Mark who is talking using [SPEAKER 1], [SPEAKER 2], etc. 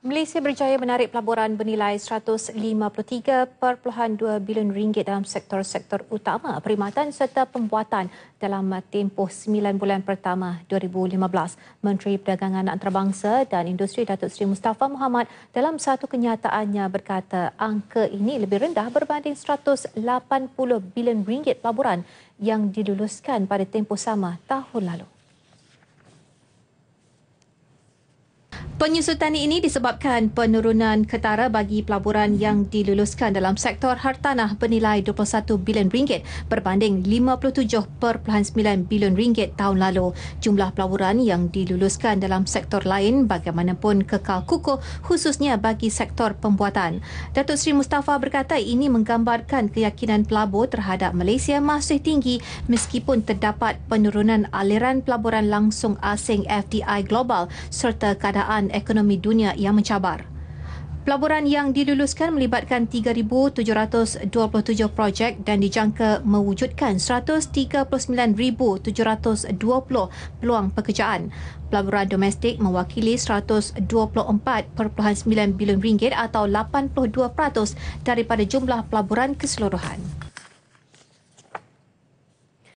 [SPEAKER 1] Malaysia berjaya menarik pelaburan bernilai 153.2 bilion ringgit dalam sektor-sektor utama perkhidmatan serta pembuatan dalam tempoh 9 bulan pertama 2015. Menteri Perdagangan Antarabangsa dan Industri Datuk Seri Mustafa Muhammad dalam satu kenyataannya berkata angka ini lebih rendah berbanding 180 bilion ringgit pelaburan yang diluluskan pada tempoh sama tahun lalu. Penyusutan ini disebabkan penurunan ketara bagi pelaburan yang diluluskan dalam sektor hartanah bernilai 21 bilion ringgit berbanding 57.9 bilion ringgit tahun lalu. Jumlah pelaburan yang diluluskan dalam sektor lain bagaimanapun kekal kukuh khususnya bagi sektor pembuatan. Datuk Seri Mustafa berkata ini menggambarkan keyakinan pelabur terhadap Malaysia masih tinggi meskipun terdapat penurunan aliran pelaburan langsung asing FDI global serta keadaan ekonomi dunia yang mencabar. Pelaburan yang diluluskan melibatkan 3,727 projek dan dijangka mewujudkan 139,720 peluang pekerjaan. Pelaburan domestik mewakili 124.9 bilion ringgit atau 82% daripada jumlah pelaburan keseluruhan.